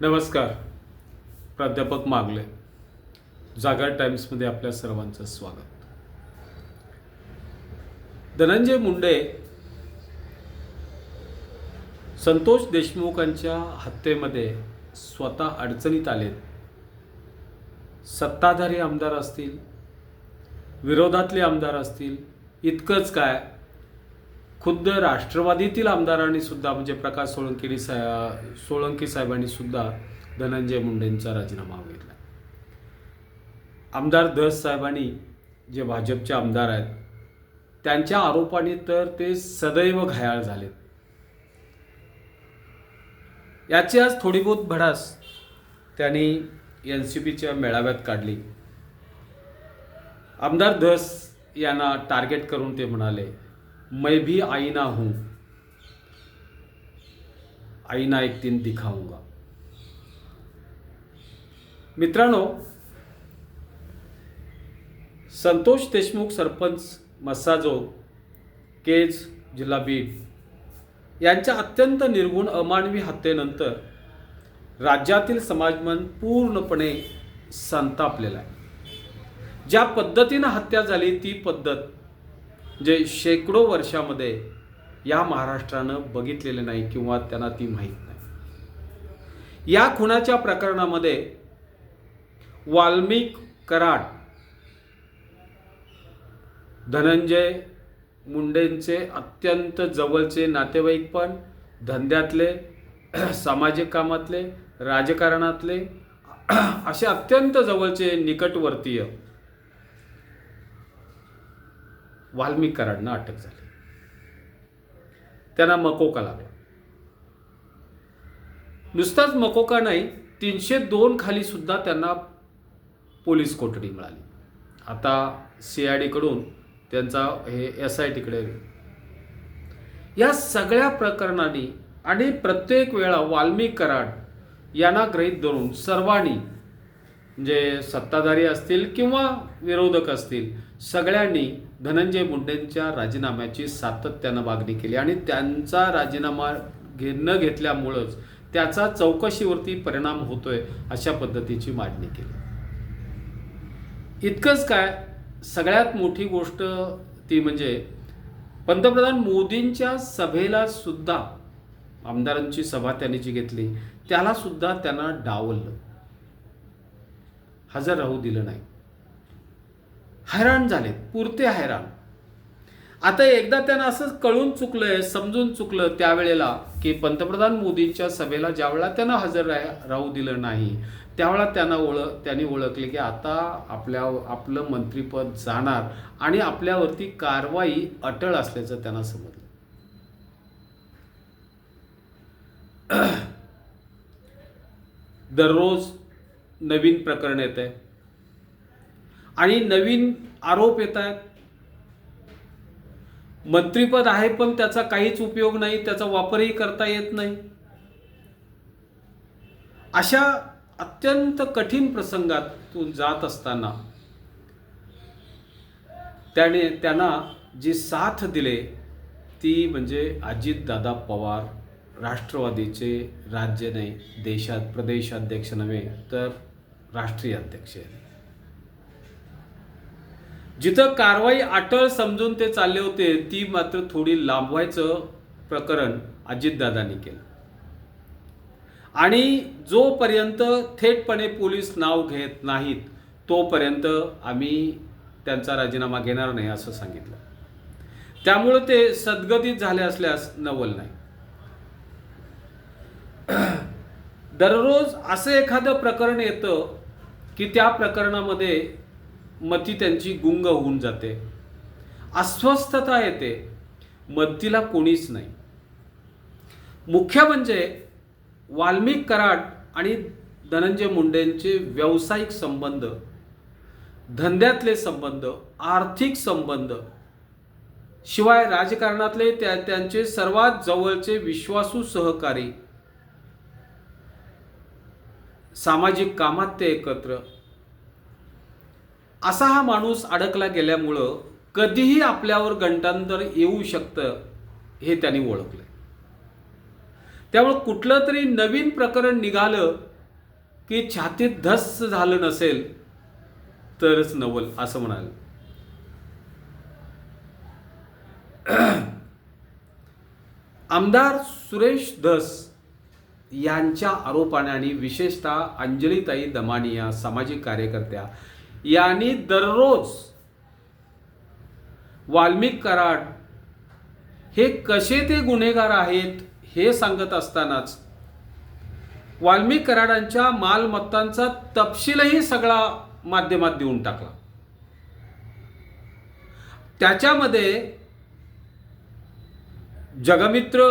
नमस्कार. प्राध्यापक मागले. जागर टाइम्समध्ये आपल्या सर्वांचं स्वागत. धनंजय मुंडे संतोष देशमुखांच्या हत्येमध्ये स्वतः अडचणीत आलेत सत्ताधारी आमदार असतील विरोधातले आमदार असतील इतकंच काय खुद्द राष्ट्रवादीतील आमदारांनी सुद्धा म्हणजे प्रकाश सोळंकी सा सोळंकी साहेबांनी सुद्धा धनंजय मुंडेंचा राजीनामा घेतला आमदार धस साहेबांनी जे भाजपचे आमदार आहेत त्यांच्या आरोपाने तर ते सदैव घायाळ झालेत. याची आज थोडी बहुत भडास त्यांनी एन सी पीच्या मेळाव्यात काढली. आमदार धस यांना टार्गेट करून ते म्हणाले मैं भी आईना हूं। आईना एक दिन दिखाऊंगा। मित्रांनो संतोष देशमुख सरपंच मस्साजो केज जिल्हा बीड यांच्या अत्यंत निर्गुण अमानवी हत्येनंतर राज्यातील समाजमन पूर्णपणे संतापलेला आहे. ज्या पद्धतीनं हत्या झाली ती पद्धत जे शेकडो वर्षामध्ये या महाराष्ट्रानं बघितलेले नाही किंवा त्यांना ती माहीत नाही. या खुनाच्या प्रकरणामध्ये वाल्मिक कराड धनंजय मुंडेंचे अत्यंत जवळचे नातेवाईक पण धंद्यातले सामाजिक कामातले राजकारणातले असे अत्यंत जवळचे निकटवर्तीय वाल्मिकरांना अटक झाली. त्यांना मकोका लागला. नुसताच मकोका नाही तीनशे दोन खाली सुद्धा त्यांना पोलीस कोठडी मिळाली. आता सी आय डीकडून त्यांचा हे एस आय टीकडे या सगळ्या प्रकरणांनी आणि प्रत्येक वेळा वाल्मिक कराड यांना ग्रहित धरून सर्वांनी जे सत्ताधारी असतील किंवा विरोधक असतील सगळ्यांनी धनंजय मुंडेंच्या राजीनाम्याची सातत्यानं मागणी केली आणि त्यांचा राजीनामा घे न घेतल्यामुळंच त्याचा चौकशीवरती परिणाम होतोय अशा पद्धतीची मागणी केली. इतकंच काय सगळ्यात मोठी गोष्ट ती म्हणजे पंतप्रधान मोदींच्या सभेला सुद्धा आमदारांची सभा त्यांनी जी घेतली त्याला सुद्धा त्यांना डावललं. हजर राहू दिलं नाही. हैराण झाले पुरते हैराण. आता एकदा त्यांना असं कळून चुकलंय समजून चुकलं त्यावेळेला की पंतप्रधान मोदींच्या सभेला ज्यावेळेला त्यांना हजर राहू दिलं नाही त्यावेळेला त्यांना ओळख त्यांनी ओळखले की आता आपल्या आपलं मंत्रीपद जाणार आणि आपल्यावरती कारवाई अटळ असल्याचं त्यांना समजलं. दररोज नवीन प्रकरण येत आहे. आणि नवीन आरोप येत आहेत. मंत्रीपद आहे पण त्याचा काहीच उपयोग नाही त्याचा वापरही करता येत नाही. अशा अत्यंत कठीण प्रसंगातून जात असताना त्याने त्यांना जी साथ दिले ती म्हणजे अजितदादा पवार. राष्ट्रवादीचे राज्य नाही देशात प्रदेशाध्यक्ष नव्हे तर राष्ट्रीय अध्यक्ष आहेत जिथं कारवाई अटळ समजून ते चालले होते ती मात्र थोडी लांबवायचं प्रकरण अजितदादांनी केलं. आणि जोपर्यंत थेटपणे पोलीस नाव घेत नाहीत तोपर्यंत आम्ही त्यांचा राजीनामा घेणार नाही असं सांगितलं. त्यामुळं ते सद्गतीत झाले असल्यास नवल नाही. दररोज असं एखादं प्रकरण येतं की त्या प्रकरणामध्ये मती त्यांची गुंग होऊन जाते. अस्वस्थता येते मतीला कोणीच नाही. मुख्य म्हणजे वाल्मिक कराड आणि धनंजय मुंडेंचे व्यावसायिक संबंध धंद्यातले संबंध आर्थिक संबंध शिवाय राजकारणातले त्या त्यांचे सर्वात जवळचे विश्वासू सहकारी सामाजिक कामात ते एकत्र. असा हा माणूस अडकला गेल्यामुळं कधीही आपल्यावर गंटांतर येऊ शकतं हे त्यांनी ओळखलं. त्यामुळं कुठलं तरी नवीन प्रकरण निघालं की छातीत धस झालं नसेल तरच नवल असं म्हणाल. आमदार सुरेश धस यांच्या आरोपाने आणि विशेषतः अंजलीताई दमानिया सामाजिक कार्यकर्त्या यांनी दररोज वाल्मिक कराड हे कसे ते गुन्हेगार आहेत हे सांगत असतानाच वाल्मिक कराडांच्या मालमत्तांचा तपशीलही सगळा माध्यमात देऊन टाकला. त्याच्यामध्ये जगमित्र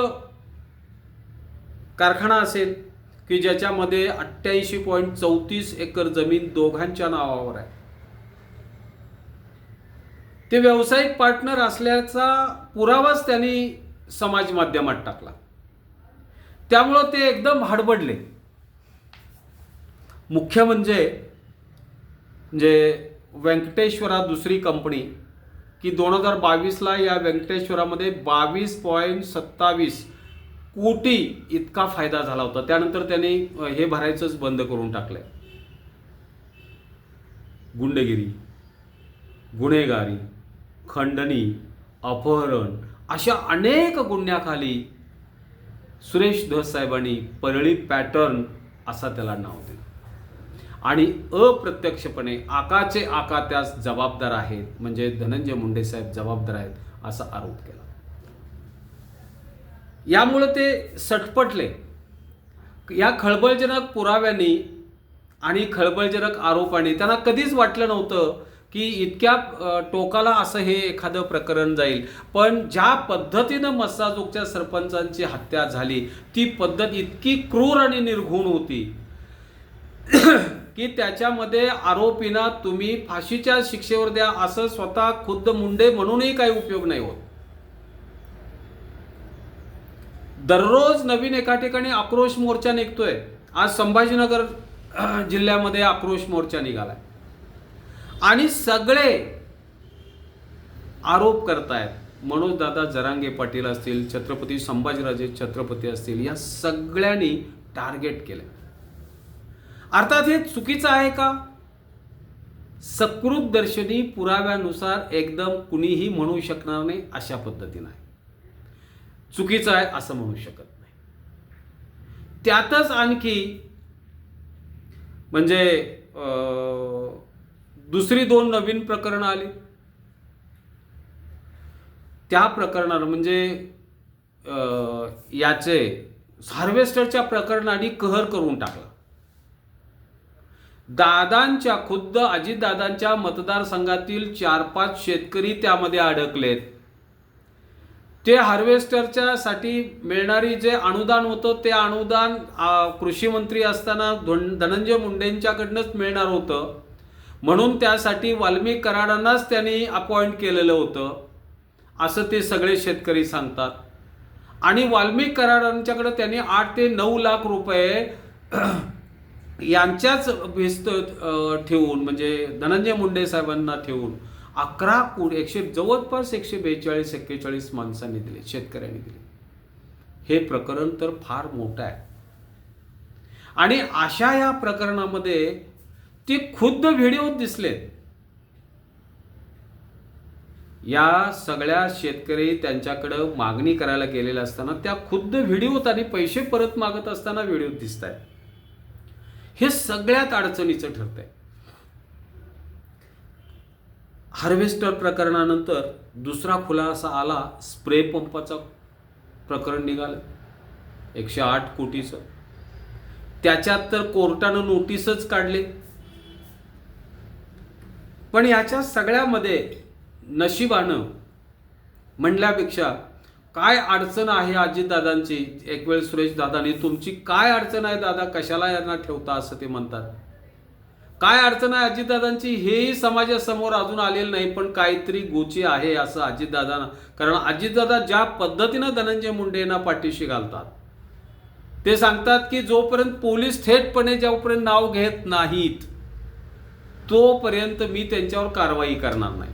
कारखाना असेल की ज्याच्यामध्ये अठ्ठ्याऐंशी पॉईंट चौतीस एकर जमीन दोघांच्या नावावर आहे. ते व्यावसायिक पार्टनर असल्याचा पुरावाच त्यांनी समाज माध्यमात टाकला. त्यामुळं ते एकदम हडबडले. मुख्य म्हणजे जे व्यंकटेश्वरा दुसरी कंपनी की दोन हजार बावीसला या व्यंकटेश्वरामध्ये बावीस पॉईंट सत्तावीस कोटी इतका फायदा झाला होता. त्यानंतर त्यांनी हे भरायचंच बंद करून टाकलंय. गुंडगिरी गुन्हेगारी खंडणी अपहरण अशा अनेक गुन्ह्याखाली सुरेश धस साहेबांनी परळी पॅटर्न असा त्याला नाव दिलं. आणि अप्रत्यक्षपणे आकाचे आका त्यास जबाबदार आहेत म्हणजे धनंजय मुंडे साहेब जबाबदार आहेत असा आरोप केला. यामुळं ते सटपटले. या खळबळजनक पुराव्यांनी आणि खळबळजनक आरोपांनी त्यांना कधीच वाटलं नव्हतं की इतक्या टोकाला असं हे एखादं प्रकरण जाईल. पण ज्या पद्धतीनं मस्साजोगच्या सरपंचांची हत्या झाली ती पद्धत इतकी क्रूर आणि निर्घुण होती की त्याच्यामध्ये आरोपींना तुम्ही फाशीच्या शिक्षेवर द्या असं स्वतः खुद्द मुंडे म्हणूनही काही उपयोग नाही होत. दररोज नवीन एका ठिकाणी आक्रोश मोर्चा निघतोय. आज संभाजीनगर जिल्ह्यामध्ये आक्रोश मोर्चा निघालाय. आणि सगळे आरोप करतायत. मनोजदादा जरांगे पाटील असतील छत्रपती संभाजीराजे छत्रपती असतील या सगळ्यांनी टार्गेट केलं अर्थात हे चुकीचं आहे का? सकृत दर्शनी पुराव्यानुसार एकदम कुणीही म्हणू शकणार नाही अशा पद्धतीनं आहे. चुकीचं आहे असं म्हणू शकत नाही. त्यातच आणखी म्हणजे दुसरी दोन नवीन प्रकरणं आली. त्या प्रकरणात म्हणजे अं, याचे हार्वेस्टरच्या प्रकरणाने कहर करून टाकला. दादांच्या खुद्द अजितदादांच्या मतदारसंघातील चार पाच शेतकरी त्यामध्ये अडकलेत. ते हार्वेस्टरच्या साठी मिळणारी जे अनुदान होतं ते अनुदान कृषी मंत्री असताना धन- धनंजय मुंडेंच्याकडनंच मिळणार होतं. म्हणून त्यासाठी वाल्मिक कराडांनाच त्यांनी अपॉइंट केलेलं होतं. असं ते सगळे शेतकरी सांगतात. आणि वाल्मिक कराडांच्याकडे त्यांनी आठ ते नऊ लाख रुपये यांच्याच भिस्त ठेवून म्हणजे धनंजय मुंडे साहेबांना ठेवून अकरा कोटी एकशे जवळपास एकशे बेचाळीस एक्केचाळीस माणसांनी दिले शेतकऱ्यांनी दिले. हे प्रकरण तर फार मोठं आहे. आणि अशा या प्रकरणामध्ये ते खुद्द व्हिडिओ दिसलेत या सगळ्या शेतकरी त्यांच्याकडं मागणी करायला गेलेल्या असताना त्या खुद्द व्हिडिओत आणि पैसे परत मागत असताना व्हिडिओ दिसत आहेत हे सगळ्यात अडचणीचं ठरतंय. हार्वेस्टर प्रकरणानंतर दुसरा खुलासा आला स्प्रे पंपाचं प्रकरण निघालं. एकशे आठ कोटीचं. त्याच्यात तर कोर्टानं नोटीसच काढले. पण याच्या सगळ्यामध्ये नशिबानं म्हणल्यापेक्षा काय अडचण आहे आजीदादांची? एक वेळ सुरेश दादानी तुमची काय अडचण आहे दादा? कशाला यांना ठेवता असं ते म्हणतात? काय अडचण आहे अजितदादांची? हेही समाजासमोर अजून आलेलं नाही पण काहीतरी गोची आहे असं अजितदादांना कारण अजितदादा ज्या पद्धतीनं धनंजय मुंडे यांना पाठीशी घालतात ते सांगतात की जोपर्यंत पोलीस थेटपणे ज्यापर्यंत नाव घेत नाहीत तोपर्यंत मी त्यांच्यावर कारवाई करणार नाही.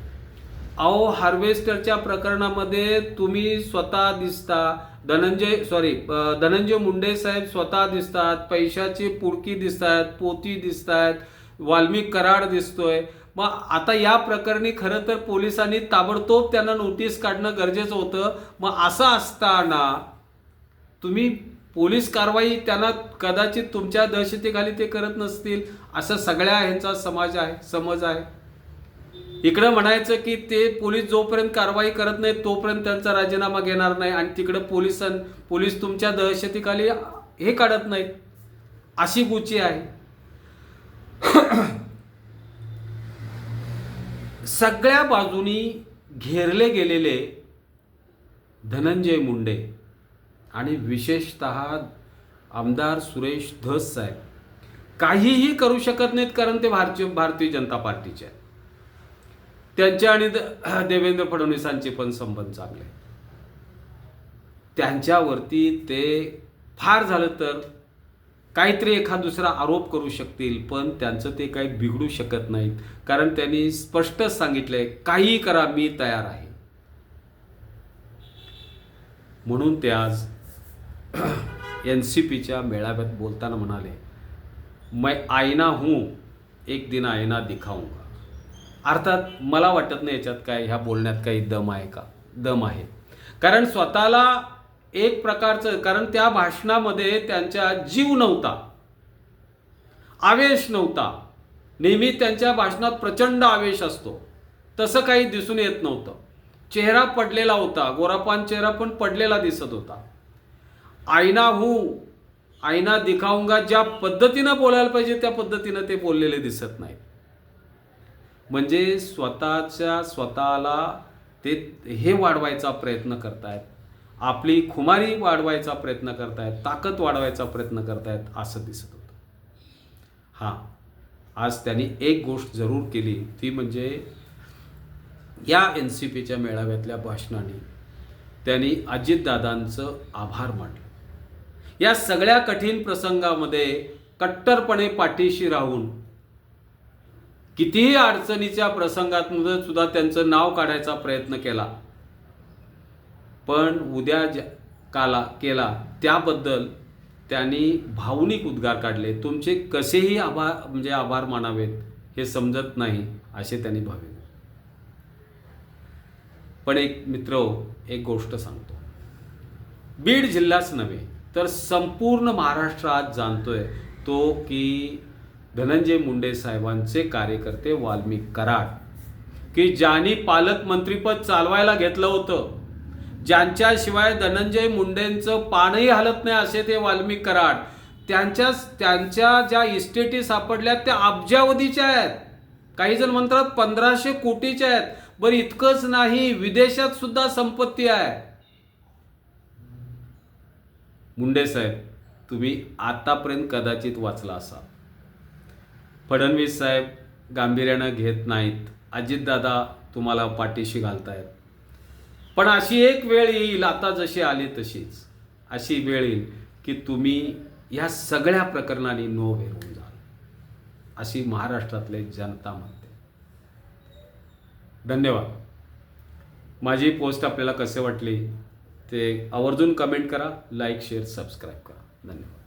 अहो हार्वेस्टरच्या प्रकरणामध्ये तुम्ही स्वतः दिसता धनंजय सॉरी धनंजय मुंडे साहेब स्वतः दिसतात पैशाची पुडकी दिसतात पोती दिसतात वाल्मिक कराड दिसतोय. मग आता या प्रकरणी खरं तर पोलिसांनी ताबडतोब त्यांना नोटीस काढणं गरजेचं होतं. मग असं असताना तुम्ही पोलीस कारवाई त्यांना कदाचित तुमच्या दहशतीखाली ते करत नसतील. असं सगळ्या ह्यांचा समाज आहे समज आहे. इकडं म्हणायचं की ते पोलीस जोपर्यंत कारवाई करत नाही तोपर्यंत त्यांचा राजीनामा घेणार नाही आणि तिकडं पोलिसां पोलीस तुमच्या दहशतीखाली हे काढत नाहीत. अशी गुची आहे. सगळ्या बाजूनी घेरले गेलेले धनंजय मुंडे आणि विशेषत आमदार सुरेश धस साहेब. काहीही करू शकत नाहीत कारण ते भारतीय भारतीय जनता पार्टीचे आहेत. त्यांचे आणि द- देवेंद्र फडणवीसांचे पण संबंध चांगले त्यांच्यावरती ते फार झालं तर काहीतरी एखाद दुसरा आरोप करू शकतील पण त्यांचं ते काही बिघडू शकत नाहीत. कारण त्यांनी स्पष्टच सांगितलंय काही करा मी तयार आहे. म्हणून ते आज एन सी पीच्या मेळाव्यात बोलताना म्हणाले मैं आईना हूँ एक दिन आईना दिखाऊंगा. अर्थात मला वाटत नाही याच्यात काय ह्या बोलण्यात काही दम आहे का? दम आहे. कारण स्वतःला एक प्रकारचं कारण त्या भाषणामध्ये त्यांच्या जीव नव्हता. आवेश नव्हता. नेहमी त्यांच्या भाषणात प्रचंड आवेश असतो. तसं काही दिसून येत नव्हतं. चेहरा पडलेला होता. गोरापान चेहरा पण पडलेला दिसत होता. आईना हू आईना दिखाऊंगा ज्या पद्धतीनं बोलायला पाहिजे त्या पद्धतीनं ते बोललेले दिसत नाही. म्हणजे स्वतःच्या स्वतःला ते हे वाढवायचा प्रयत्न करतायत. आपली खुमारी वाढवायचा प्रयत्न करतायत ताकद वाढवायचा प्रयत्न करतायत असं दिसत होतं. हां आज त्यांनी एक गोष्ट जरूर केली ती म्हणजे या एन सी पीच्या मेळाव्यातल्या भाषणाने त्यांनी अजितदादांचं आभार मानलं. या सगळ्या कठीण प्रसंगामध्ये कट्टरपणे पाठीशी राहून कितीही अडचणीच्या प्रसंगात सुद्धा त्यांचं नाव काढायचा प्रयत्न केला पण उद्या ज्या काला केला त्याबद्दल त्यांनी भावनिक उद्गार काढले. तुमचे कसेही आभार म्हणजे आभार मानावेत हे समजत नाही असे त्यांनी भावे पण एक मित्र एक गोष्ट सांगतो. बीड जिल्हाच नव्हे तर संपूर्ण महाराष्ट्र आज जाणतोय तो की धनंजय मुंडे साहेबांचे कार्यकर्ते वाल्मिक कराड की ज्यांनी पालकमंत्रीपद चालवायला घेतलं होतं ज्यांच्याशिवाय धनंजय मुंडेंचं पानही हलत नाही असे ते वाल्मिक कराड. त्यांच्या त्यांच्या ज्या इस्टेटी सापडल्या त्या अब्जावधीच्या आहेत. काही जण म्हणतात पंधराशे कोटीच्या आहेत बरं इतकंच नाही विदेशात सुद्धा संपत्ती आहे. मुंडे साहेब तुम्ही आतापर्यंत कदाचित वाचला असाल. फडणवीस साहेब गांभीर्यानं घेत नाहीत. अजितदादा तुम्हाला पाठीशी घालतायत. पण अशी एक वेळ येईल आता जशी आली तशीच. अशी वेळ येईल की तुम्ही ह्या सगळ्या प्रकरणाने नो होऊन जाल. अशी महाराष्ट्रातले जनता म्हणते. धन्यवाद. माझी पोस्ट आपल्याला कसे वाटली ते आवर्जून कमेंट करा लाईक शेअर सबस्क्राईब करा. धन्यवाद.